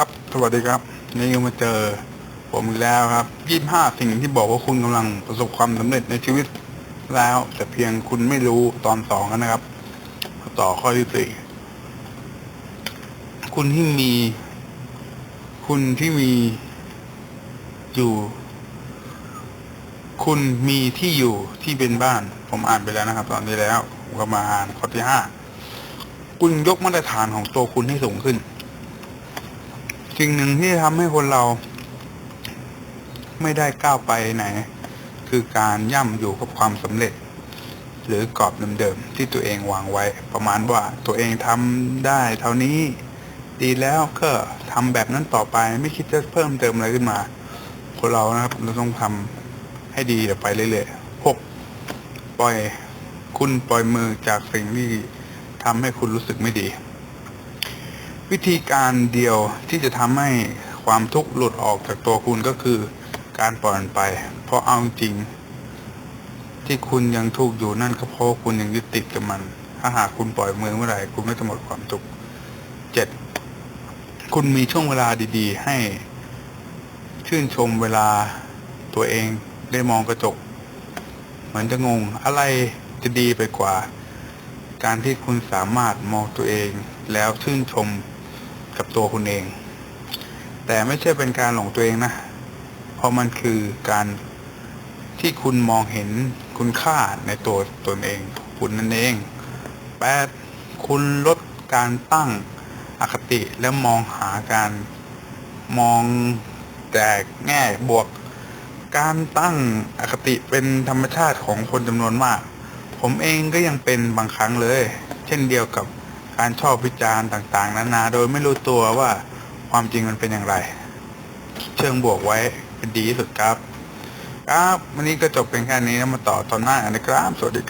ครับ สวัสดีครับนี่ก็มาเจอผมอีกแล้วครับยี่ห้าสิ่งที่บอกว่าคุณกำลังประสบความสำเร็จในชีวิตแล้ว แต่เพียงคุณไม่รู้ตอนสองนะครับ ต่อข้อที่สี่คุณที่มี คุณที่มีอยู่ คุณมีที่อยู่ที่เป็นบ้าน ผมอ่านไปแล้วนะครับ ตอนนี้แล้วก็มาอ่านข้อที่ห้าคุณยกมาตรฐานของตัวคุณให้สูงขึ้น สิ่งหนึ่งที่ทำให้คนเรา ไม่ได้ก้าวไปไหน คือการย่ำอยู่กับความสำเร็จ หรือกรอบเดิมๆที่ตัวเองวางไว้ ประมาณว่าตัวเองทำได้ เท่านี้ ดีแล้วก็ทำแบบนั้นต่อไป ไม่คิดจะเพิ่มเติมอะไรขึ้นมา คนเรานะครับเราต้องทำให้ดีต่อไปเรื่อยๆหกปล่อยคุณปล่อยมือจากสิ่งที่ทำให้คุณรู้สึกไม่ดี วิธีการเดียวที่จะทำให้ความทุกข์หลุดออกจากตัวคุณก็คือ การปล่อยมันไป เพราะเอาจริง ที่คุณยังทุกข์อยู่นั่นก็เพราะคุณยังยึดติดกับมัน ถ้าหากคุณปล่อยมือเมื่อไหร่คุณไม่จะหมดความทุกข์เจ็ดคุณมีช่วงเวลาดีๆ ให้ชื่นชมเวลาตัวเองได้มองกระจก เหมือนจะงง อะไรจะดีไปกว่า การที่คุณสามารถมองตัวเองแล้วชื่นชม กับตัวคุณเอง แต่ไม่ใช่เป็นการหลงตัวเองนะ เพราะมันคือการที่คุณมองเห็นคุณค่าในตัวตนเอง คุณนั่นเองแปดคุณลดการตั้งอคติและมองหาการมองแต่แง่บวก การตั้งอคติเป็นธรรมชาติของคนจำนวนมาก ผมเองก็ยังเป็นบางครั้งเลย เช่นเดียวกับ การชอบวิจารณ์ต่างๆ นานาโดยไม่รู้ตัวว่าความจริงมันเป็นอย่างไร เชิงบวกไว้เป็นดีที่สุดครับ ครับ วันนี้ก็จบเป็นแค่นี้แล้วมาต่อตอนหน้ากันนะครับ สวัสดีครับ